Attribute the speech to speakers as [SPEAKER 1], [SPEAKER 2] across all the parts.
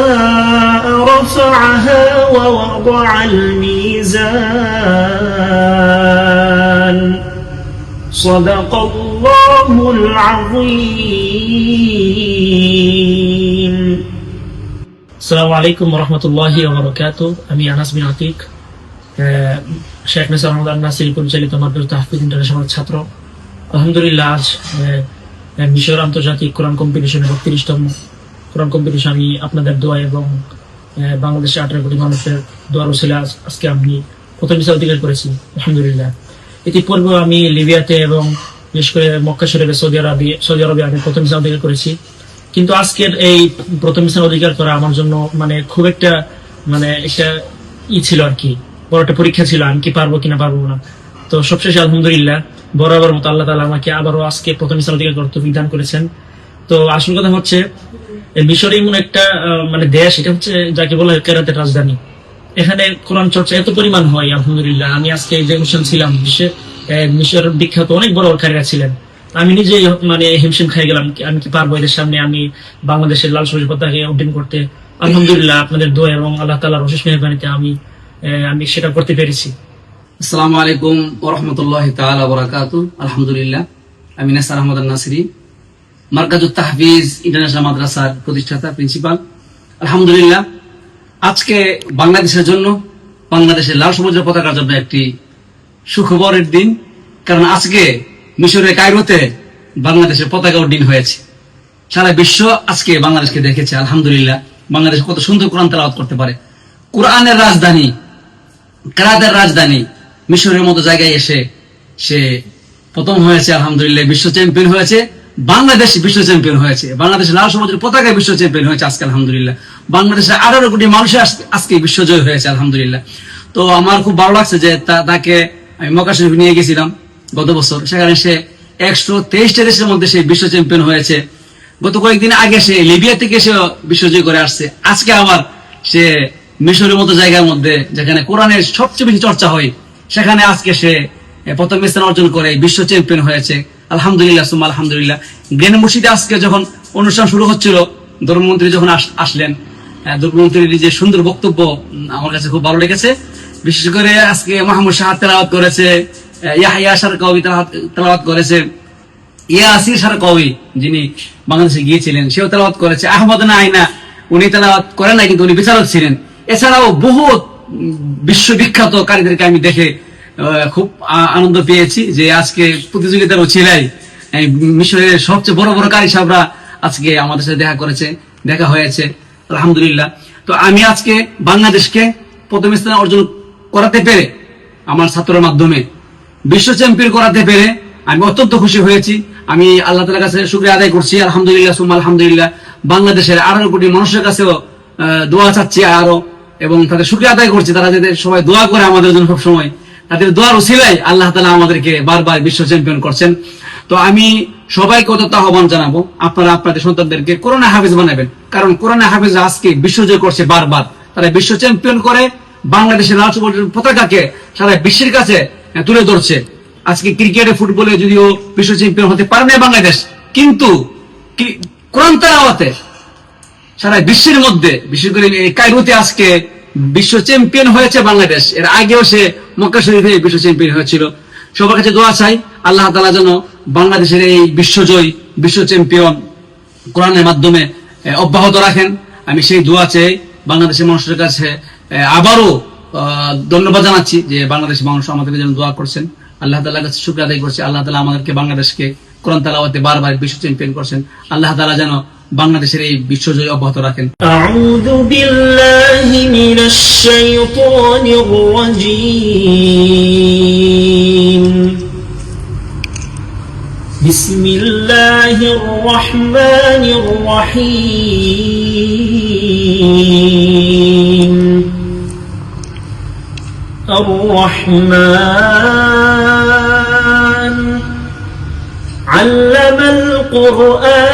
[SPEAKER 1] والسماء رفعها ووضع الميزان صدق الله العظيم السلام عليكم ورحمة الله وبركاته আমি আনাস বিন আতিক আহ, শেখ নিসার আহমদ আল নাসির পরিচালিত মাদ্রাসা তাহফিজ ইন্টারন্যাশনাল ছাত্র আলহামদুলিল্লাহ আজ আহ, আহ, মিশর আন্তর্জাতিক কোরআন কম্পিটিশনের বত্রিশতম কোরআন কম্পিটিশন আমি আপনাদের দোয়া এবং বাংলাদেশের আঠারো কোটি মানুষের দোয়ার ছিল আজকে আমি প্রথম হিসাবে অধিকার করেছি। আলহামদুলিল্লাহ। ইতিপূর্বে আমি লিবিয়াতে এবং বিশেষ করে মক্কা শরীফে সৌদি আরবে সৌদি আরবে আমি প্রথম হিসাবে অধিকার করেছি। কিন্তু আজকের এই প্রথম স্থান অধিকার করা আমার জন্য মানে খুব একটা মানে একটা ই ছিল আর কি। বড় একটা পরীক্ষা ছিল, আমি কি পারব কিনা পারব না। তো সবশেষে আলহামদুলিল্লাহ বরাবর মতো আল্লাহ তালা আমাকে আবারও আজকে প্রথম স্থান অধিকার করতে বিধান করেছেন। তো আসল কথা হচ্ছে মিশর এমন একটা মানে দেশ এটা হচ্ছে যাকে বলা হয় কেরাতের রাজধানী। এখানে কোরআন চর্চা এত পরিমাণ হয় আলহামদুলিল্লাহ। আমি আজকে যে অনুষ্ঠান ছিলাম বিশ্বে আহ, মিশর বিখ্যাত অনেক বড় বড় কারিরা ছিলেন। আমি নিজেই মানে হিমশিম খাই গেলাম আমি কি পারব এদের সামনে? আমি বাংলাদেশের লাল সবুজ পতাকে উড্ডীন করতে। আলহামদুলিল্লাহ আপনাদের দোয়া এবং আল্লাহ তালার অশেষ মেহরবানিতে আমি আমি সেটা করতে পেরেছি।
[SPEAKER 2] আসসালামু আলাইকুম ওরহমতুল্লাহ তাআলা বরাকাতু আলহামদুলিল্লাহ, আমি নাসার আহমদ নাসরি মার্কাজুত তাহফিজ ইন্টারন্যাশনাল মাদ্রাসার প্রতিষ্ঠাতা, প্রিন্সিপাল। আলহামদুলিল্লাহ, আজকে বাংলাদেশের জন্য, বাংলাদেশের লাল সবুজের পতাকার জন্য একটি সুখবরের দিন, কারণ আজকে মিশরের কায়রোতে বাংলাদেশের পতাকা উড্ডীন হয়েছে। সারা বিশ্ব আজকে বাংলাদেশকে দেখেছে, আলহামদুলিল্লাহ। বাংলাদেশ কত সুন্দর কোরআন তেলাওয়াত করতে পারে। কোরআনের রাজধানী, কারাদের রাজধানী মিশরের মতো জায়গায় এসে সে প্রথম হয়েছে, আলহামদুলিল্লাহ, বিশ্ব চ্যাম্পিয়ন হয়েছে। বাংলাদেশ বিশ্ব চ্যাম্পিয়ন হয়েছে। বাংলাদেশ লাল সমাজের পতাকায় বিশ্ব চ্যাম্পিয়ন হয়েছে আজকে, আলহামদুলিল্লাহ। বাংলাদেশের আঠারো কোটি মানুষের আজকে বিশ্বজয় হয়েছে, আলহামদুলিল্লাহ। তো আমার খুব ভালো লাগছে যে তাকে আমি মক্কা শরীফ নিয়ে গেছিলাম গত বছর। সেখানে সে একশো তেইশটা দেশের মধ্যে সে বিশ্ব চ্যাম্পিয়ন হয়েছে। গত কয়েকদিন আগে সে লিবিয়া থেকে সে বিশ্বজয় করে আসছে। আজকে আবার সে মিশরের মতো জায়গার মধ্যে, যেখানে কোরআনের সবচেয়ে বেশি চর্চা হয় সেখানে আজকে সে প্রথম স্থান অর্জন করে, বিশ্ব চ্যাম্পিয়ন হয়েছে। আলহামদুলিল্লাহ, সুম্মা, আলহামদুলিল্লাহ। গ্রেন মসজিদে আজকে যখন অনুষ্ঠান শুরু হচ্ছিল, ধর্মমন্ত্রী যখন আসলেন ধর্মমন্ত্রীর যে সুন্দর বক্তব্য আমার কাছে খুব ভালো লেগেছে। বিশেষ করে আজকে মাহমুদ শাহ তেলাওয়াত করেছে ইয়াহিয়া সার কবি তেলাওয়াত করেছে। ইয়াসির সার কবি যিনি বাংলাদেশে গিয়েছিলেন, সেও তেলাওয়াত করেছে। আহমদ না আইনা উনি তেলাওয়াত করেন না কিন্তু উনি বিচারক ছিলেন। এছাড়াও বহুত বিশ্ববিখ্যাত কারীদেরকে আমি দেখে খুব আনন্দ পেয়েছি যে আজকে প্রতিযোগিতার ছিলাই মিশরের সবচেয়ে বড় বড় কারি সাহেবরা আজকে আমাদের সাথে দেখা করেছে, দেখা হয়েছে, আলহামদুলিল্লাহ। তো আমি আজকে বাংলাদেশকে প্রথম স্থান অর্জন করাতে পেরে, আমার ছাত্রের মাধ্যমে, বিশ্ব চ্যাম্পিয়ন করাতে পেরে আমি অত্যন্ত খুশি হয়েছি। আমি আল্লাহ তালার কাছে শুক্রিয়া আদায় করছি, আলহামদুলিল্লাহ, সুম্মা আলহামদুলিল্লাহ। বাংলাদেশের আঠারো কোটি মানুষের কাছেও দোয়া চাচ্ছি, আরও এবং তাদের শুক্রিয়া আদায় করছি। তারা যাতে সবাই দোয়া করে আমাদের জন্য সব সময় তাদের দোয়ার ওসিলাই আল্লাহ তালা আমাদেরকে বারবার বিশ্ব চ্যাম্পিয়ন করছেন। তো আমি সবাইকে অত্যন্ত আহ্বান জানাব, আপনারা, আপনাদের সন্তানদেরকে করোনা হাফিজ বানাবেন। কারণ করোনা হাফিজ আজকে বিশ্বজয় করছে বারবার। তারা বিশ্ব চ্যাম্পিয়ন করে, বাংলাদেশের লাল পতাকাকে সারা বিশ্বের কাছে তুলে ধরছে। আজকে ক্রিকেটে, ফুটবলে যদিও বিশ্ব চ্যাম্পিয়ন হতে পারে না বাংলাদেশ, কিন্তু কোরআন তেলাওয়াতে সারা বিশ্বের মধ্যে, বিশেষ করে কায়রোতে আজকে বিশ্ব চ্যাম্পিয়ন হয়েছে বাংলাদেশ। এর আগেও সে মক্কা শরীফে বিশ্ব চ্যাম্পিয়ন হয়েছিল। সবার কাছে দোয়া চাই, আল্লাহ তালা যেন বাংলাদেশের এই বিশ্বজয়, বিশ্ব চ্যাম্পিয়ন কোরআনের মাধ্যমে অব্যাহত রাখেন। আমি সেই দোয়া চেয়ে বাংলাদেশের মানুষের কাছে আবারও ধন্যবাদ জানাচ্ছি যে বাংলাদেশের মানুষ আমাদেরকে যেন দোয়া করছেন। আল্লাহ তালার কাছে শুক্র আদায় করছে। আল্লাহ তালা আমাদেরকে বাংলাদেশকে কোরআন তালাওয়াতে বারবার বিশ্ব চ্যাম্পিয়ন করছেন। আল্লাহ তালা যেন বাংলাদেশের এই বিশ্বজয় অব্যাহত রাখেন
[SPEAKER 1] أعوذ بالله من الشيطان الرجيم بسم الله الرحمن الرحيم الرحمن علم القرآن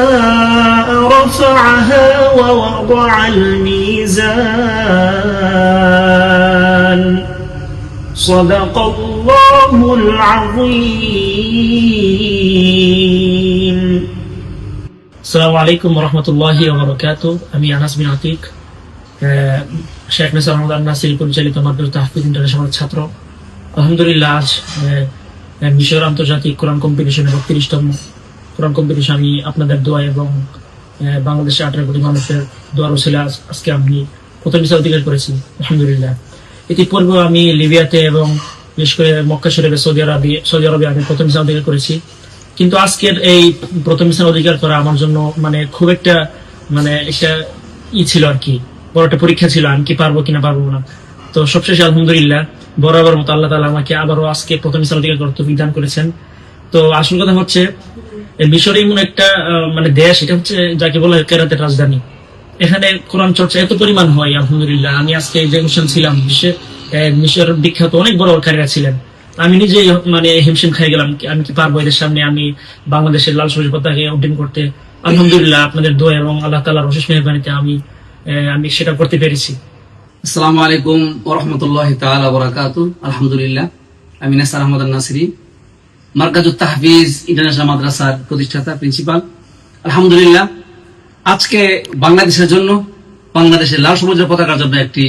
[SPEAKER 1] والسماء رفعها ووضع الميزان صدق الله العظيم আসসালামু আলাইকুম রহমতুল্লাহি ওবরাকাত আমি আনাস বিন আতিক আহ, শেখ নাসির আহমদ আল নাসির পরিচালিত মাদ্রাসা তাহফিজ ইন্টারন্যাশনাল ছাত্র আলহামদুলিল্লাহ আজ আহ, আহ, মিশর আন্তর্জাতিক কোরআন কম্পিটিশনের বত্রিশতম কোরআন কম্পিটিশন আমি আপনাদের দোয়া এবং বাংলাদেশের আঠারো কোটি মানুষের দোয়ার ছিল আজকে আমি প্রথম হিসাবে অধিকার করেছি, আলহামদুলিল্লাহ। ইতিপূর্বে আমি লিবিয়াতে এবং বিশেষ করে মক্কা শরীফে সৌদি আরবে সৌদি আরবে আমি প্রথম হিসাবে অধিকার করেছি। কিন্তু আজকের এই প্রথম স্থান অধিকার করা আমার জন্য মানে খুব একটা মানে একটা ই ছিল আর কি। বড় একটা পরীক্ষা ছিল, আমি কি পারব কিনা পারব না। তো সবশেষে আলহামদুলিল্লাহ, বরাবর মতো আল্লাহ তালা আমাকে আবারও আজকে প্রথম স্থান অধিকার করতে বিধান করেছেন। তো আসল কথা হচ্ছে মিশর এমন একটা মানে দেশ, এটা হচ্ছে যাকে বলা হয় কেরাতের রাজধানী। এখানে কোরআন চর্চা এত পরিমাণ হয়, আলহামদুলিল্লাহ। আমি আজকে যে অনুষ্ঠান ছিলাম, বিশ্বে মিশর বিখ্যাত অনেক বড় কারীরা ছিলেন। আমি নিজে মানে হিমশিম খাই গেলাম, আমি কি পারব এদের সামনে? আমি বাংলাদেশের লাল সবুজ পতাকে উড্ডীন করতে। আলহামদুলিল্লাহ, আপনাদের দোয়া এবং আল্লাহ তালার অশেষ মেহরবানিতে আমি আমি সেটা করতে পেরেছি।
[SPEAKER 2] আসসালামু আলাইকুম ওরহমতুল্লাহ তাআলা বরাকাতু আলহামদুলিল্লাহ, আমি নাসার আহমদ নাসরি মার্কাজুত তাহফিজ ইন্টারন্যাশনাল মাদ্রাসার প্রতিষ্ঠাতা, প্রিন্সিপাল। আলহামদুলিল্লাহ, আজকে বাংলাদেশের জন্য, বাংলাদেশের লাল সবুজের পতাকার জন্য একটি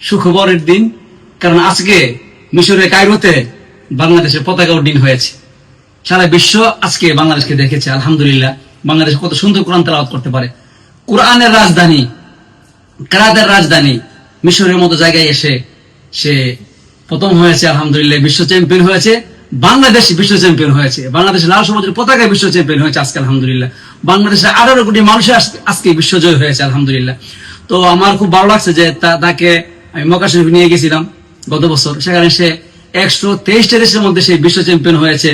[SPEAKER 2] সুখবরের দিন, কারণ আজকে মিশরের কায়রোতে বাংলাদেশের পতাকা উড্ডীন হয়েছে। সারা বিশ্ব আজকে বাংলাদেশকে দেখেছে, আলহামদুলিল্লাহ। বাংলাদেশ কত সুন্দর কোরআন তেলাওয়াত করতে পারে। কোরআনের রাজধানী, কারাদের রাজধানী মিশরের মতো জায়গায় এসে সে প্রথম হয়েছে, আলহামদুলিল্লাহ, বিশ্ব চ্যাম্পিয়ন হয়েছে। বাংলাদেশ বিশ্ব চ্যাম্পিয়ন হয়েছে। বাংলাদেশ লাল সমাজের পতাকায় বিশ্ব চ্যাম্পিয়ন হয়েছে আজকে, আলহামদুলিল্লাহ। বাংলাদেশের আঠারো কোটি মানুষের আজকে বিশ্বজয় হয়েছে, আলহামদুলিল্লাহ। তো আমার খুব ভালো লাগছে যে তাকে আমি মক্কা শরীফ নিয়ে গেছিলাম গত বছর। সেখানে সে একশো তেইশটা দেশের মধ্যে সে বিশ্ব চ্যাম্পিয়ন হয়েছে।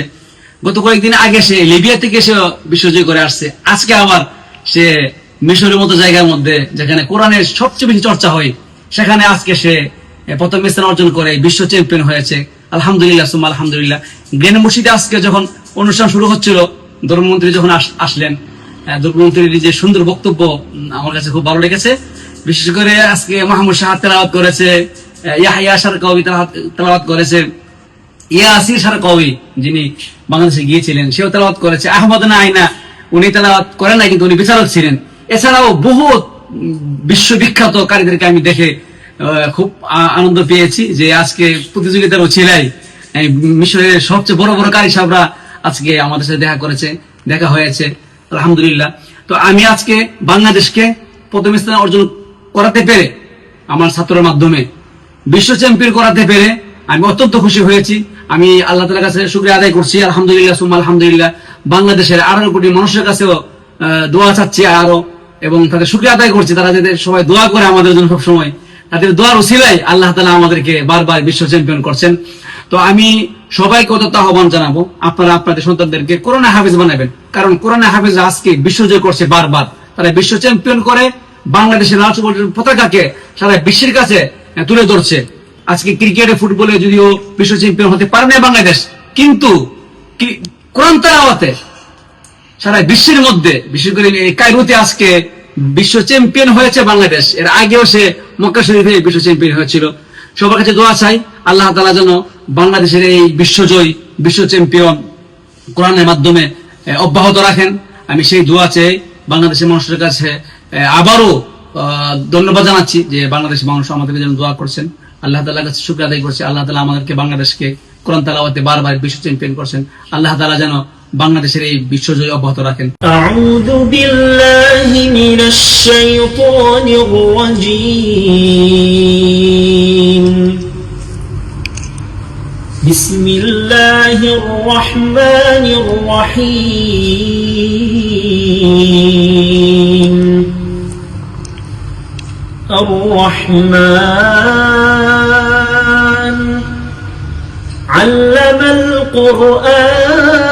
[SPEAKER 2] গত কয়েকদিন আগে সে লিবিয়া থেকে সে বিশ্বজয় করে আসছে। আজকে আবার সে মিশরের মতো জায়গার মধ্যে, যেখানে কোরআনের সবচেয়ে বেশি চর্চা হয় সেখানে আজকে সে প্রথম স্থান অর্জন করে, বিশ্ব চ্যাম্পিয়ন হয়েছে। আলহামদুলিল্লাহ, সুম্মা আলহামদুলিল্লাহ। জ্ঞান মসজিদে আজকে যখন অনুষ্ঠান শুরু হচ্ছিল, ধর্মমন্ত্রী যখন আসলেন ধর্মমন্ত্রীর যে সুন্দর বক্তব্য আমার কাছে খুব ভালো লেগেছে। বিশেষ করে আজকে মাহমুদ শাহ তেলাওয়াত করেছে ইয়াহিয়া সার কবি তেলাওয়াত করেছে। ইয়াসির সার কবি যিনি বাংলাদেশে গিয়েছিলেন, সেও তেলাওয়াত করেছে। আহমদ না আইনা উনি তেলাওয়াত করেন না কিন্তু উনি বিচারক ছিলেন। এছাড়াও বহু বিশ্ববিখ্যাত কারীদেরকে আমি দেখে খুব আনন্দ পেয়েছি যে আজকে প্রতিযোগিতার ছিলাই মিশরের সবচেয়ে বড় বড় কারি সাহেবরা আজকে আমাদের সাথে দেখা করেছে, দেখা হয়েছে, আলহামদুলিল্লাহ। তো আমি আজকে বাংলাদেশকে প্রথম স্থান অর্জন করাতে পেরে, আমার ছাত্রের মাধ্যমে, বিশ্ব চ্যাম্পিয়ন করাতে পেরে আমি অত্যন্ত খুশি হয়েছি। আমি আল্লাহ তালার কাছে শুক্রিয়া আদায় করছি, আলহামদুলিল্লাহ, সুম্মা আলহামদুলিল্লাহ। বাংলাদেশের আঠারো কোটি মানুষের কাছেও দোয়া চাচ্ছি আরও। এবং তাদের শুক্রিয়া আদায় করছি। তারা যাতে সবাই দোয়া করে আমাদের জন্য সবসময়। তাদের দোয়ার উসিলাই আল্লাহ তালা আমাদেরকে বারবার বিশ্ব চ্যাম্পিয়ন করছেন। তো আমি সবাইকে অত্যন্ত আহ্বান জানাব, আপনারা আপনাদের সন্তানদেরকে করোনা হাফিজ বানাবেন। কারণ করোনা হাফিজ আজকে বিশ্বজয় করছে বারবার। তারা বিশ্ব চ্যাম্পিয়ন করে, বাংলাদেশের সবুজের পতাকাকে সারা বিশ্বের কাছে তুলে ধরছে। আজকে ক্রিকেটে, ফুটবলে যদিও বিশ্ব চ্যাম্পিয়ন হতে পারে না বাংলাদেশ, কিন্তু কোরআন তালাওয়াতে সারা বিশ্বের মধ্যে, বিশেষ করে কায়রোতে আজকে বিশ্ব চ্যাম্পিয়ন হয়েছে বাংলাদেশ। এর আগেও সে মক্কা শরীফে বিশ্ব চ্যাম্পিয়ন হয়েছিল। সবার কাছে দোয়া চাই, আল্লাহ তালা যেন বাংলাদেশের এই বিশ্বজয়, বিশ্ব চ্যাম্পিয়ন কোরআনের মাধ্যমে অব্যাহত রাখেন। আমি সেই দোয়া চাই বাংলাদেশের মানুষের কাছে আবারও ধন্যবাদ জানাচ্ছি যে বাংলাদেশের মানুষ আমাদেরকে যেন দোয়া করছেন। আল্লাহ তালার কাছে শুক্র আদায় করছে। আল্লাহ তালা আমাদেরকে বাংলাদেশকে কোরআন তালাওয়াতে বারবার বিশ্ব চ্যাম্পিয়ন করছেন। আল্লাহ তালা যেন বাংলাদেশের এই বিশ্বজয় অব্যাহত রাখেন
[SPEAKER 1] أعوذ بالله من الشيطان الرجيم بسم الله الرحمن الرحيم الرحمن علم القرآن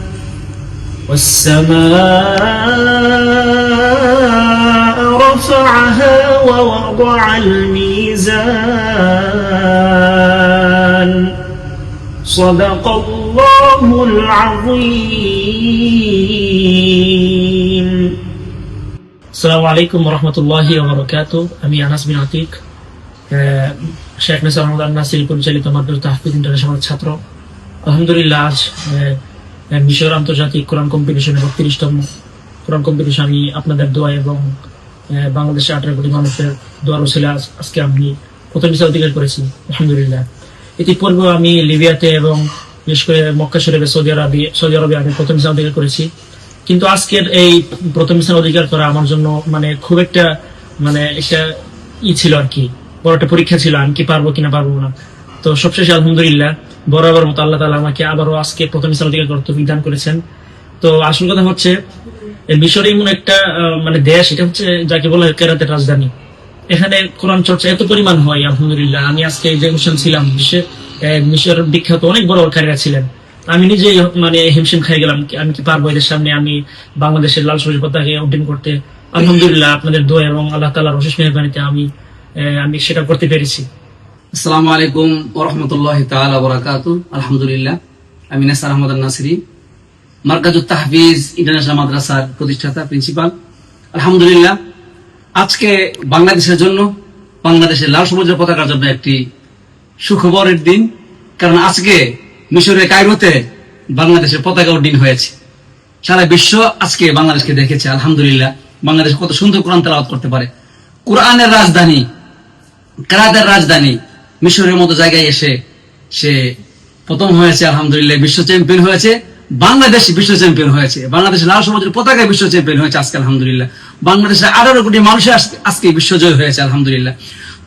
[SPEAKER 1] والسماء رفعها ووضع الميزان صدق الله العظيم আসসালামু আলাইকুম রহমতুল্লাহ ওবরাকাত আমি আনাস বিন আতিক আহ, শেখ নাসির আহমদ আল নাসির পরিচালিত মাদ্রাস তাহফিজ ইন্টারন্যাশনাল ছাত্র আলহামদুলিল্লাহ আজ আহ, আহ, মিশর আন্তর্জাতিক কোরআন কম্পিটিশনের বত্রিশতম কোরআন কম্পিটিশন আমি আপনাদের দোয়া এবং বাংলাদেশের আঠারো কোটি মানুষের দোয়ার ছিল আজকে আমি প্রথম হিসাবে অধিকার করেছি আলহামদুলিল্লাহ। ইতিপূর্বে আমি লিবিয়াতে এবং বিশেষ করে মক্কা শরীফে সৌদি আরবে সৌদি আরবে আমি প্রথম হিসাবে অধিকার করেছি। কিন্তু আজকের এই প্রথম স্থান অধিকার করা আমার জন্য মানে খুব একটা মানে একটা ই ছিল আর কি। বড় একটা পরীক্ষা ছিল, আমি কি পারব কিনা পারব না। তো সবশেষে আলহামদুলিল্লাহ বরাবর মতো আল্লাহ তালা আমাকে আবারও আজকে প্রথম স্থান অধিকার করতে বিধান করেছেন। তো আসল কথা হচ্ছে মিশর এমন একটা মানে দেশ, এটা হচ্ছে যাকে বলা হয় কেরাতের রাজধানী। এখানে কোরআন চর্চা এত পরিমাণ হয়, আলহামদুলিল্লাহ। আমি আজকে যে অনুষ্ঠান ছিলাম, বিশ্বে মিশর বিখ্যাত অনেক বড় কারীরা ছিলেন। আমি নিজে মানে হিমশিম খাই গেলাম, আমি কি পারব এদের সামনে? আমি বাংলাদেশের লাল সবুজ পতাকে উড্ডীন করতে। আলহামদুলিল্লাহ, আপনাদের দোয়া এবং আল্লাহ তালার অশেষ মেহরবানিতে আমি আমি সেটা করতে পেরেছি।
[SPEAKER 2] আসসালামু আলাইকুম ওরহমতুল্লাহ তাআলা বরাকাতু আলহামদুলিল্লাহ, আমি নাসার আহমদ নাসিরি মার্কাজুত তাহফিজ ইন্টারন্যাশনাল মাদ্রাসার প্রতিষ্ঠাতা, প্রিন্সিপাল। আলহামদুলিল্লাহ, আজকে বাংলাদেশের জন্য বাংলাদেশের লাল সবুজের পতাকার জন্য একটি সুখবরের দিন, কারণ আজকে মিশরের কায়রোতে বাংলাদেশের পতাকা উড্ডীন হয়েছে। সারা বিশ্ব আজকে বাংলাদেশকে দেখেছে, আলহামদুলিল্লাহ। বাংলাদেশ কত সুন্দর কোরআন তেলাওয়াত করতে পারে। কোরআনের রাজধানী, কারাদের রাজধানী মিশরের মতো জায়গায় এসে সে প্রথম হয়েছে, আলহামদুলিল্লাহ, বিশ্ব চ্যাম্পিয়ন হয়েছে। বাংলাদেশ বিশ্ব চ্যাম্পিয়ন হয়েছে। বাংলাদেশের লাল সমাজের পতাকায় বিশ্ব চ্যাম্পিয়ন হয়েছে আজকে, আলহামদুলিল্লাহ। বাংলাদেশের আঠারো কোটি মানুষের আজ- আজকে বিশ্বজয় হয়েছে, আলহামদুলিল্লাহ।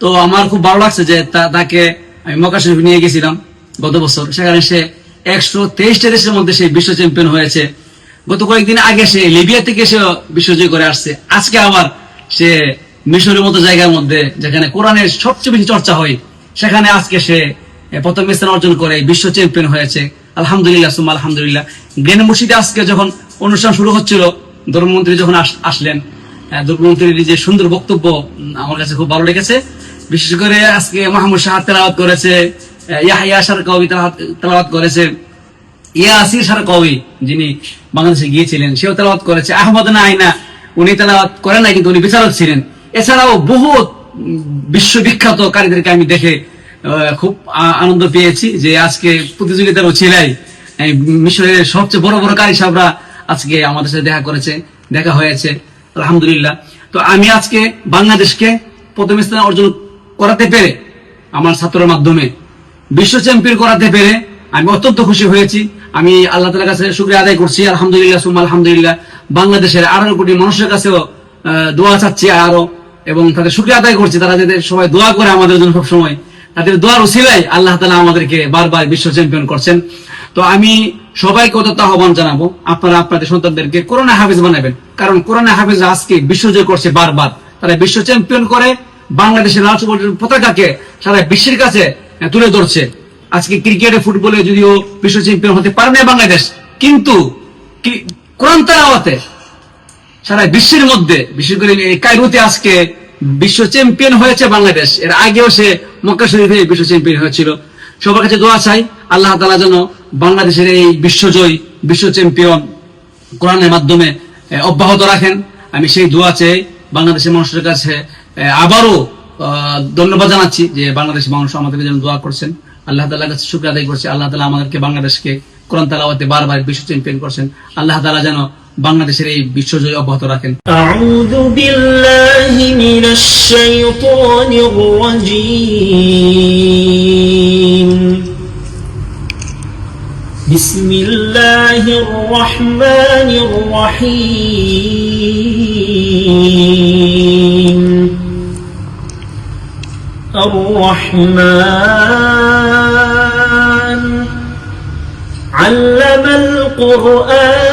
[SPEAKER 2] তো আমার খুব ভালো লাগছে যে তাকে আমি মক্কা শরীফ নিয়ে গেছিলাম গত বছর। সেখানে সে একশো তেইশটা দেশের মধ্যে সে বিশ্ব চ্যাম্পিয়ন হয়েছে। গত কয়েকদিন আগে সে লিবিয়া থেকে সে বিশ্বজয় করে আসছে। আজকে আবার সে মিশরের মতো জায়গার মধ্যে, যেখানে কোরআনের সবচেয়ে বেশি চর্চা হয় সেখানে আজকে সে প্রথম স্থান অর্জন করে বিশ্ব চ্যাম্পিয়ন হয়েছে। আলহামদুলিল্লাহ সুম্মা আলহামদুলিল্লাহ। জ্ঞান মসজিদে আজকে যখন অনুষ্ঠান শুরু হচ্ছিল ধর্মমন্ত্রী যখন আসলেন আহ, ধর্মমন্ত্রীর যে সুন্দর বক্তব্য আমার কাছে খুব ভালো লেগেছে। বিশেষ করে আজকে মাহমুদ শাহ তেলাওয়াত করেছে ইয়াহিয়া সার কবি তেলাওয়াত করেছে। ইয়াসির সার কবি যিনি বাংলাদেশে গিয়েছিলেন সেও তেলাওয়াত করেছে। আহমদ না আইনা উনি তেলাওয়াত করেন না কিন্তু উনি বিচারক ছিলেন। এছাড়াও বহু বিশ্ববিখ্যাত কারীদেরকে আমি দেখে খুব আনন্দ পেয়েছি যে আজকে প্রতিযোগিতার ছিলাই মিশরের সবচেয়ে বড় বড় কারি সাহেবরা আজকে আমাদের সাথে দেখা করেছে, দেখা হয়েছে, আলহামদুলিল্লাহ। তো আমি আজকে বাংলাদেশকে প্রথম স্থান অর্জন করাতে পেরে, আমার ছাত্রের মাধ্যমে, বিশ্ব চ্যাম্পিয়ন করাতে পেরে আমি অত্যন্ত খুশি হয়েছি। আমি আল্লাহ তালার কাছে শুক্রিয়া আদায় করছি, আলহামদুলিল্লাহ, সুম্মা আলহামদুলিল্লাহ। বাংলাদেশের আঠারো কোটি মানুষের কাছেও দোয়া চাচ্ছি আরও। এবং তাদের শুক্রিয়া আদায় করছি, তারা যাদের সবাই দোয়া করে আমাদের জন্য সব সময়। তাদের দোয়ার উসিলাই আল্লাহ তালা আমাদেরকে বারবার বিশ্ব চ্যাম্পিয়ন করছেন। তো আমি সবাইকে অত আহ্বান জানাব, আপনারা, আপনাদের সন্তানদেরকে করোনা হাফিজ বানাবেন। কারণ করোনা হাফিজ আজকে বিশ্বজয় করছে বারবার। তারা বিশ্ব চ্যাম্পিয়ন করে, বাংলাদেশের লাল সবুজের পতাকাকে সারা বিশ্বের কাছে তুলে ধরছে। আজকে ক্রিকেটে, ফুটবলে যদিও বিশ্ব চ্যাম্পিয়ন হতে পারে না বাংলাদেশ, কিন্তু কোরআন তালাওয়াতে সারা বিশ্বের মধ্যে, বিশেষ করে কায়রোতে আজকে বিশ্ব চ্যাম্পিয়ন হয়েছে বাংলাদেশ। এর আগেও সে মক্কা শরীফে বিশ্ব চ্যাম্পিয়ন হয়েছিল। সবার কাছে দোয়া চাই, আল্লাহ তালা যেন বাংলাদেশের এই বিশ্বজয়, বিশ্ব চ্যাম্পিয়ন কোরআনের মাধ্যমে অব্যাহত রাখেন। আমি সেই দোয়া চেয়ে বাংলাদেশের মানুষের কাছে আবারও ধন্যবাদ জানাচ্ছি যে বাংলাদেশের মানুষ আমাদেরকে যেন দোয়া করছেন। আল্লাহ তালার কাছে শুক্র আদায় করছে। আল্লাহ তালা আমাদেরকে বাংলাদেশকে কোরআন তালাওয়াতে বারবার বিশ্ব চ্যাম্পিয়ন করছেন। আল্লাহ তালা যেন বাংলাদেশের এই বিশ্বজয় অব্যাহত রাখেন
[SPEAKER 1] أعوذ بالله من الشيطان الرجيم بسم الله الرحمن الرحيم الرحمن علم القرآن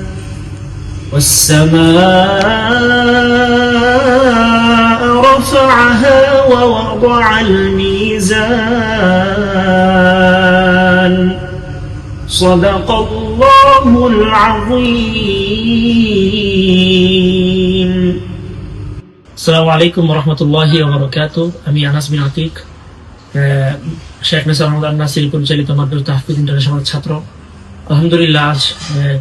[SPEAKER 1] والسماء رفعها ووضع الميزان صدق الله العظيم আসসালামু আলাইকুম রহমতুল্লাহি ওবরাকাত আমি আনাস বিন আতিক আহ, শেখ নাসির আহমদ আল নাসির পরিচালিত মাদ্রাসা তাহফিজ ইন্টারন্যাশনাল ছাত্র আলহামদুলিল্লাহ আজ আহ, আহ,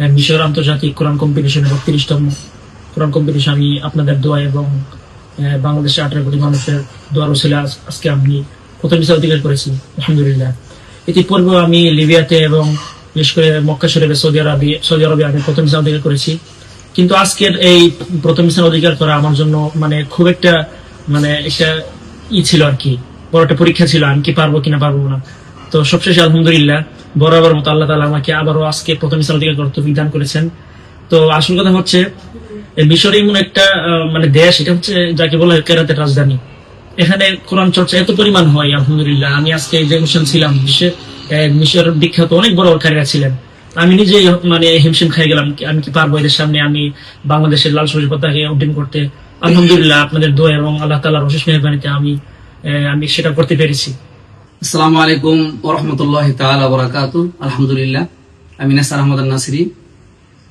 [SPEAKER 1] মিশর আন্তর্জাতিক কোরআন কম্পিটিশনের বত্রিশতম। কোরআন কম্পিটিশন আমি আপনাদের দোয়া এবং বাংলাদেশের আঠারো কোটি মানুষের দোয়ার ছিল আজকে আমি প্রথম হিসাবে অধিকার করেছি। আলহামদুলিল্লাহ। ইতিপূর্বে আমি লিবিয়াতে এবং বিশেষ করে মক্কা শরীফে সৌদি আরবে সৌদি আরবে আমি প্রথম হিসাবে অধিকার করেছি। কিন্তু আজকের এই প্রথম স্থান অধিকার করা আমার জন্য মানে খুব একটা মানে একটা ই ছিল আর কি। বড় একটা পরীক্ষা ছিল, আমি কি পারব কিনা পারব না। তো সবশেষে আলহামদুলিল্লাহ, বরাবর মতো আল্লাহ তালা আমাকে আবারও আজকে প্রথম স্থান অধিকার করতে বিধান করেছেন। তো আসল কথা হচ্ছে মিশর এমন একটা মানে দেশ, এটা হচ্ছে যাকে বলা হয় কেরাতের রাজধানী। এখানে কোরআন চর্চা এত পরিমাণ হয়, আলহামদুলিল্লাহ। আমি আজকে যে অনুষ্ঠান ছিলাম বিশ্বে মিশর বিখ্যাত অনেক বড় কারিরা ছিলেন। আমি নিজেই মানে হিমশিম খাই গেলাম আমি কি পারব এদের সামনে? আমি বাংলাদেশের লাল সবুজ পতাকে উড্ডীন করতে। আলহামদুলিল্লাহ, আপনাদের দোয়া এবং আল্লাহ তালার অশেষ মেহরবানিতে আমি আমি সেটা করতে পেরেছি।
[SPEAKER 2] আসসালামু আলাইকুম ওরহমতুল্লাহ তাআলা বরাকাতু আলহামদুলিল্লাহ, আমি নাসার আহমদ নাসিরি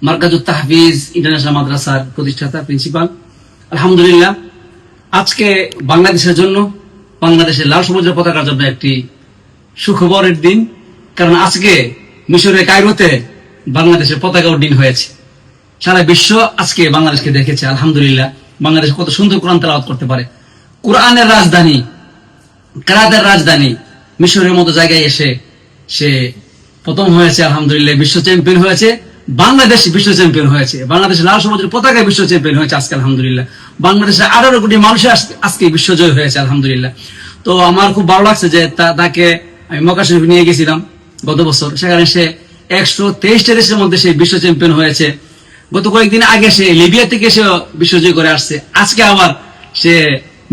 [SPEAKER 2] মার্কাজুত তাহফিজ ইন্টারন্যাশনাল মাদ্রাসার প্রতিষ্ঠাতা, প্রিন্সিপাল। আলহামদুলিল্লাহ, আজকে বাংলাদেশের জন্য, বাংলাদেশের লাল সবুজের পতাকার জন্য একটি সুখবরের দিন, কারণ আজকে মিশরের কায়রোতে বাংলাদেশের পতাকা উড্ডীন হয়েছে। সারা বিশ্ব আজকে বাংলাদেশকে দেখেছে, আলহামদুলিল্লাহ। বাংলাদেশ কত সুন্দর কোরআন তেলাওয়াত করতে পারে। কোরআনের রাজধানী কারাদের রাজধানী মিশরের মতো জায়গায় এসে সে প্রথম হয়েছে, আলহামদুলিল্লাহ, বিশ্ব চ্যাম্পিয়ন হয়েছে। বাংলাদেশ বিশ্ব চ্যাম্পিয়ন হয়েছে। বাংলাদেশ লাল সমুদ্রের পতাকায় বিশ্ব চ্যাম্পিয়ন হয়েছে আজকে, আলহামদুলিল্লাহ। বাংলাদেশের আঠারো কোটি মানুষের আজকে বিশ্বজয় হয়েছে, আলহামদুলিল্লাহ। তো আমার খুব ভালো লাগছে যে তাকে আমি মক্কা শরীফ নিয়ে গেছিলাম গত বছর। সেখানে সে একশো তেইশটা দেশের মধ্যে সে বিশ্ব চ্যাম্পিয়ন হয়েছে। গত কয়েকদিন আগে সে লিবিয়া থেকে সে বিশ্বজয় করে আসছে। আজকে আবার সে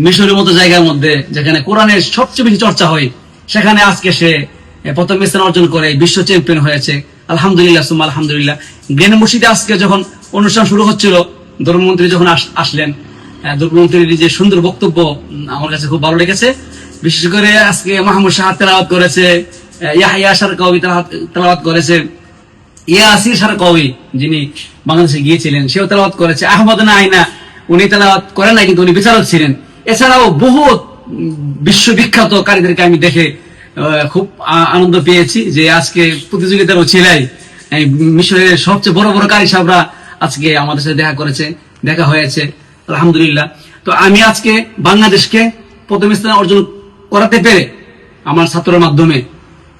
[SPEAKER 2] মিশরের মতো জায়গার মধ্যে, যেখানে কোরআনের সবচেয়ে বেশি চর্চা হয় সেখানে আজকে সে প্রথম স্থান অর্জন করে বিশ্ব চ্যাম্পিয়ন হয়েছে। আলহামদুলিল্লাহ, সুম্মা আলহামদুলিল্লাহ। গ্রেন মসজিদে আজকে যখন অনুষ্ঠান শুরু হচ্ছিল, ধর্মমন্ত্রী যখন আসলেন ধর্মমন্ত্রীর যে সুন্দর বক্তব্য আমার কাছে খুব ভালো লেগেছে। বিশেষ করে আজকে মাহমুদ শাহ তেলাওয়াত করেছে ইয়াহিয়া সার কবি তেলাওয়াত করেছে। ইয়াসির সার কবি যিনি বাংলাদেশে গিয়েছিলেন, সেও তেলাওয়াত করেছে। আহমদ না আইনা উনি তেলাওয়াত করেন না কিন্তু উনি বিচারক ছিলেন। এছাড়াও বহুত বিশ্ববিখ্যাত কারীদেরকে আমি দেখে খুব আনন্দ পেয়েছি যে আজকে প্রতিযোগিতার ছিলাই মিশরের সবচেয়ে বড় বড় কারি সাহেবরা আজকে আমাদের সাথে দেখা করেছে, দেখা হয়েছে, আলহামদুলিল্লাহ। তো আমি আজকে বাংলাদেশকে প্রথম স্থান অর্জন করাতে পেরে, আমার ছাত্রের মাধ্যমে,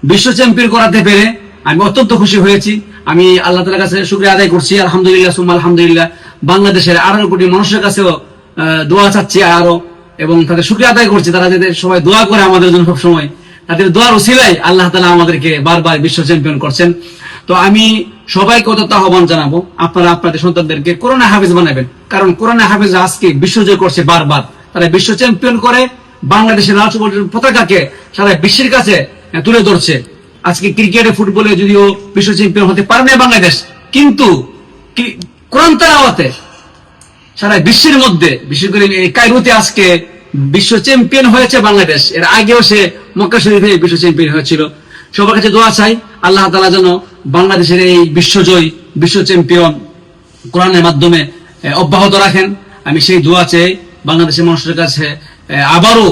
[SPEAKER 2] বিশ্ব চ্যাম্পিয়ন করাতে পেরে আমি অত্যন্ত খুশি হয়েছি। আমি আল্লাহ তালার কাছে শুক্রিয়া আদায় করছি, আলহামদুলিল্লাহ, সুম্মা আলহামদুলিল্লাহ। বাংলাদেশের আঠারো কোটি মানুষের কাছেও দোয়া চাচ্ছি, আরও এবং তাদের শুক্রিয়া আদায় করছি। তারা যাতে সবাই দোয়া করে আমাদের জন্য সব সময় তাদের দোয়ার ওসিলাই আল্লাহ তালা আমাদেরকে বারবার বিশ্ব চ্যাম্পিয়ন করছেন। তো আমি সবাইকে অত্যন্ত আহ্বান জানাব, আপনারা আপনাদের সন্তানদেরকে করোনা হাফিজ বানাবেন। কারণ করোনা হাফিজ আজকে বিশ্বজয় করছে বারবার। তারা বিশ্ব চ্যাম্পিয়ন করে, বাংলাদেশের রাষ্ট্রপতির পতাকাকে সারা বিশ্বের কাছে তুলে ধরছে। আজকে ক্রিকেটে, ফুটবলে যদিও বিশ্ব চ্যাম্পিয়ন হতে পারে না বাংলাদেশ, কিন্তু কোরআন তেলাওয়াতে সারা বিশ্বের মধ্যে, বিশেষ করে কায়রোতে আজকে বিশ্ব চ্যাম্পিয়ন হয়েছে বাংলাদেশ। এর আগেও সে মক্কা শরীফে বিশ্ব চ্যাম্পিয়ন হয়েছিল। সবার কাছে দোয়া চাই, আল্লাহ তালা যেন বাংলাদেশের এই বিশ্বজয়, বিশ্ব চ্যাম্পিয়ন কোরআনের মাধ্যমে অব্যাহত রাখেন। আমি সেই দোয়া চাই বাংলাদেশের মানুষের কাছে আবারও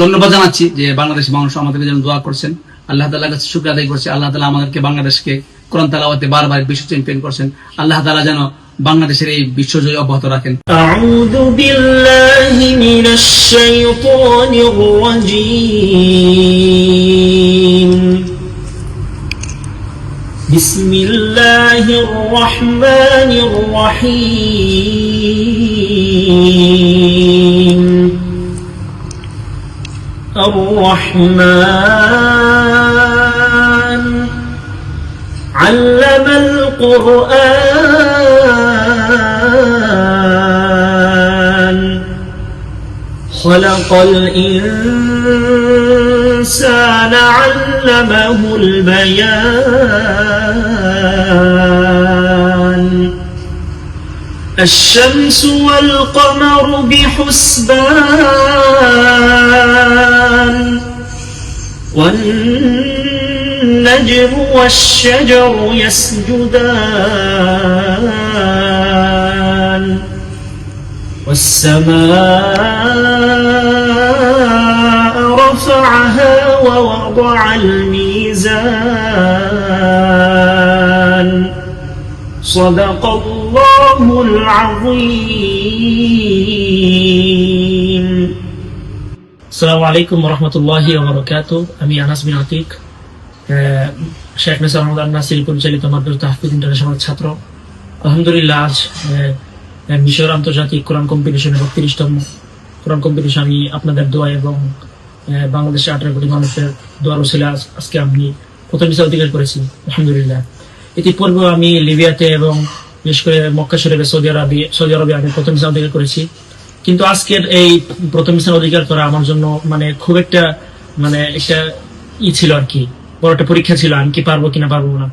[SPEAKER 2] ধন্যবাদ জানাচ্ছি যে বাংলাদেশের মানুষ আমাদেরকে যেন দোয়া করছেন। আল্লাহ তালার কাছে শুক্র আদায় করছে। আল্লাহ তালা আমাদেরকে বাংলাদেশকে কোরআন তালাওয়াতে বারবার বিশ্ব চ্যাম্পিয়ন করছেন। আল্লাহ তালা যেন বাংলাদেশের এই বিশ্বজয় অব্যাহত রাখেন
[SPEAKER 1] أعوذ بالله من الشيطان الرجيم بسم الله الرحمن الرحيم الرحمن علم القرآن خلق الإنسان علمه البيان. الشمس والقمر بحسبان. النجم والشجر يسجدان. والسماء رفعها ووضع الميزان. صدق الله العظيم. السلام عليكم ورحمة الله وبركاته. أمي أنس بن عتيق শেখ আল নাসির পরিচালিত মাদ্রাসা তাহফিজ ইন্টারন্যাশনাল ছাত্র। আলহামদুলিল্লাহ আজ মিশর আন্তর্জাতিক কোরআন কম্পিটিশনের বত্রিশতম কোরআন কম্পিটিশন আমি আপনাদের দোয়া এবং আহ, বাংলাদেশের আঠারো কোটি মানুষের দোয়ার ছিল আজকে আমি প্রথম বিষয় অধিকার করেছি। আলহামদুলিল্লাহ। ইতিপূর্বে আমি লিবিয়াতে এবং বিশেষ করে মক্কা শরীফে সৌদি আরবে সৌদি আরবে আমি প্রথম স্থান অধিকার করেছি। কিন্তু আজকের এই প্রথম স্থান অধিকার করা আমার জন্য মানে খুব একটা মানে একটা ই ছিল আর কি। বড় একটা পরীক্ষা ছিল, আমি কি পারব কিনা পারব না।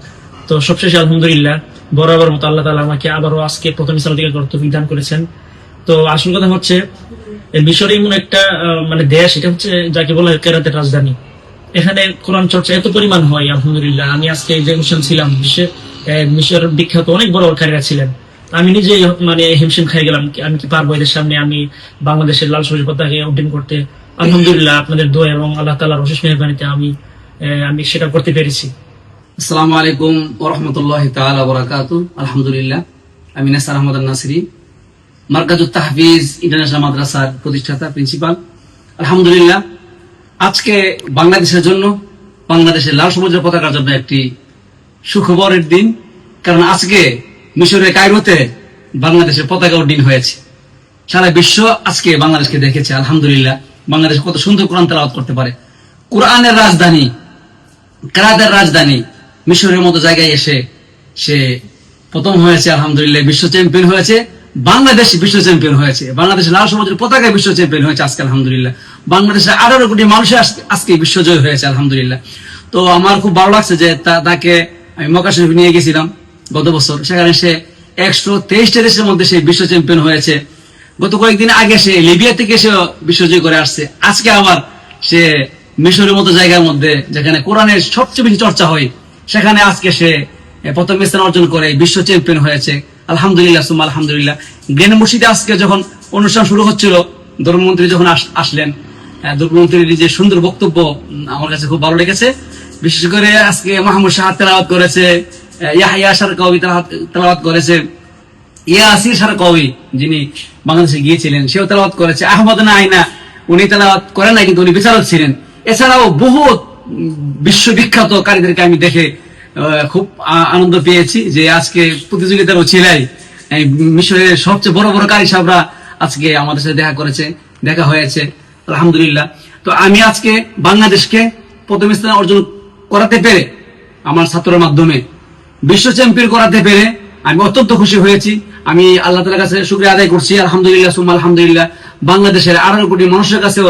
[SPEAKER 1] তো সবশেষে আলহামদুলিল্লাহ, বরাবর মতো আল্লাহ তালা আমাকে আবারও আজকে প্রথম স্থান অধিকার করতে বিধান করেছেন। তো আসল কথা হচ্ছে মিশর এমন একটা মানে দেশ, এটা হচ্ছে যাকে বলা হয় কেরাতের রাজধানী। এখানে কোরআন চর্চা এত পরিমাণ হয়, আলহামদুলিল্লাহ। আমি আজকে যে মিশন ছিলাম, বিশ্বে মিশর বিখ্যাত অনেক বড় কারিরা ছিলেন। আমি নিজে মানে হিমশিম খাই গেলাম আমি কি পারব এদের সামনে? আমি বাংলাদেশের লাল সবুজ পতাকে উড্ডীন করতে। আলহামদুলিল্লাহ, আপনাদের দোয়া এবং আল্লাহ তালার অশেষ মেহরবানিতে আমি আমি সেটা করতে পেরেছি।
[SPEAKER 2] আসসালামু আলাইকুম ওরহমতুল্লাহ তাআলা বরাকাতু আলহামদুলিল্লাহ, আমি নাসার আহমদ নাসরি মার্কাজুত তাহফিজ ইন্টারন্যাশনাল মাদ্রাসার প্রতিষ্ঠাতা, প্রিন্সিপাল। আলহামদুলিল্লাহ, আজকে বাংলাদেশের জন্য বাংলাদেশের লাল সবুজের পতাকার জন্য একটি সুখবরের দিন, কারণ আজকে মিশরের কায়রোতে বাংলাদেশের পতাকা উড্ডীন হয়েছে। সারা বিশ্ব আজকে বাংলাদেশকে দেখেছে, আলহামদুলিল্লাহ। বাংলাদেশ কত সুন্দর কোরআন তেলাওয়াত করতে পারে। কোরআনের রাজধানী কারাদের রাজধানী মিশরের মতো জায়গায় এসে সে প্রথম হয়েছে, আলহামদুলিল্লাহ, বিশ্ব চ্যাম্পিয়ন হয়েছে। বাংলাদেশ বিশ্ব চ্যাম্পিয়ন হয়েছে। বাংলাদেশের লাল সমাজের পতাকায় বিশ্ব চ্যাম্পিয়ন হয়েছে আজকে, আলহামদুলিল্লাহ। বাংলাদেশের আঠারো কোটি মানুষের আজকে- বিশ্বজয় হয়েছে, আলহামদুলিল্লাহ। তো আমার খুব ভালো লাগছে যে তাকে আমি মক্কা শরীফ নিয়ে গেছিলাম গত বছর। সেখানে সে একশো তেইশটা দেশের মধ্যে সে বিশ্ব চ্যাম্পিয়ন হয়েছে। গত কয়েকদিন আগে সে লিবিয়া থেকে সে বিশ্বজয় করে আসছে। আজকে আবার সে মিশরের মতো জায়গার মধ্যে, যেখানে কোরআনের সবচেয়ে বেশি চর্চা হয়, সেখানে আজকে সে প্রথম স্থান অর্জন করে, বিশ্ব চ্যাম্পিয়ন হয়েছে। আলহামদুলিল্লাহ, সুম্মা আলহামদুলিল্লাহ। গ্রেন মসজিদে আজকে যখন অনুষ্ঠান শুরু হচ্ছিল, ধর্মমন্ত্রী যখন আসলেন ধর্মমন্ত্রীর যে সুন্দর বক্তব্য আমার কাছে খুব ভালো লেগেছে। বিশেষ করে আজকে মাহমুদ শাহ তেলাওয়াত করেছে ইয়াহিয়া সার কবি তেলাওয়াত করেছে। ইয়াসির সারা কবি যিনি বাংলাদেশে গিয়েছিলেন, সেও তেলাওয়াত করেছে। আহমদ না আইনা উনি তেলাওয়াত করেন না কিন্তু উনি বিচারক ছিলেন। এছাড়াও বহু বিশ্ববিখ্যাত কারীদেরকে আমি দেখে খুব আনন্দ পেয়েছি যে আজকে প্রতিযোগিতার ছিলাই মিশরের সবচেয়ে বড় বড় কারি সাহেবরা আজকে আমাদের সাথে দেখা করেছে, দেখা হয়েছে, আলহামদুলিল্লাহ। তো আমি আজকে বাংলাদেশকে প্রথম স্থান অর্জন করাতে পেরে, আমার ছাত্রের মাধ্যমে, বিশ্ব চ্যাম্পিয়ন করাতে পেরে আমি অত্যন্ত খুশি হয়েছি। আমি আল্লাহ তালার কাছে শুক্রিয়া আদায় করছি, আলহামদুলিল্লাহ, সুম্মা আলহামদুলিল্লাহ। বাংলাদেশের আঠারো কোটি মানুষের কাছেও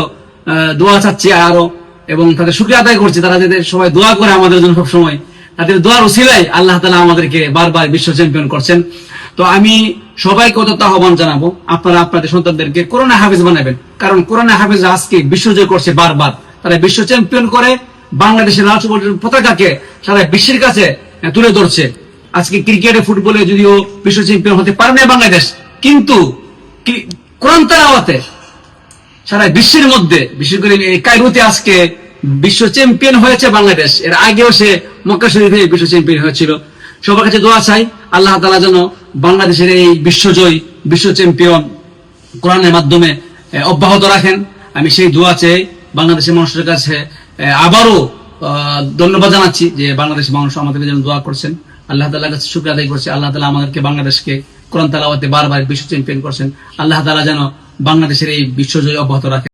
[SPEAKER 2] দোয়া চাচ্ছি আরও। এবং তাদের শুক্রিয়া আদায় করছি। তারা যাদের সবাই দোয়া করে আমাদের জন্য সবসময়। তাদের দোয়ার উসিলাই আল্লাহ তালা আমাদেরকে বারবার বিশ্ব চ্যাম্পিয়ন করছেন। তো আমি সবাইকে অত্যন্ত আহ্বান জানাব, আপনারা আপনাদের সন্তানদেরকে করোনা হাফিজ বানাবেন। কারণ করোনা হাফিজ আজকে বিশ্বজয় করছে বারবার। তারা বিশ্ব চ্যাম্পিয়ন করে, বাংলাদেশের রাষ্ট্র পতাকাকে সারা বিশ্বের কাছে তুলে ধরছে। আজকে ক্রিকেটে, ফুটবলে যদিও বিশ্ব চ্যাম্পিয়ন হতে পারে না বাংলাদেশ, কিন্তু কোরআন তালাওয়াতে সারা বিশ্বের মধ্যে, বিশেষ করে কায়রোতে আজকে বিশ্ব চ্যাম্পিয়ন হয়েছে বাংলাদেশ। এর আগেও সে মক্কা শরীফে বিশ্ব চ্যাম্পিয়ন হয়েছিল। সবার কাছে দোয়া চাই, আল্লাহ তালা যেন বাংলাদেশের এই বিশ্বজয়, বিশ্ব চ্যাম্পিয়ন কোরআনের মাধ্যমে অব্যাহত রাখেন। আমি সেই দোয়া চাই বাংলাদেশের মানুষের কাছে আবারও ধন্যবাদ জানাচ্ছি যে বাংলাদেশের মানুষ আমাদের জন্য দোয়া করছেন। আল্লাহ তালার কাছে শুক্র আদায় করছে। আল্লাহ তালা আমাদেরকে বাংলাদেশকে কোরআন তালাওয়াতে বারবার বিশ্ব চ্যাম্পিয়ন করছেন। আল্লাহ তালা যেন বাংলাদেশের এই বিশ্বজয় অব্যাহত রাখেন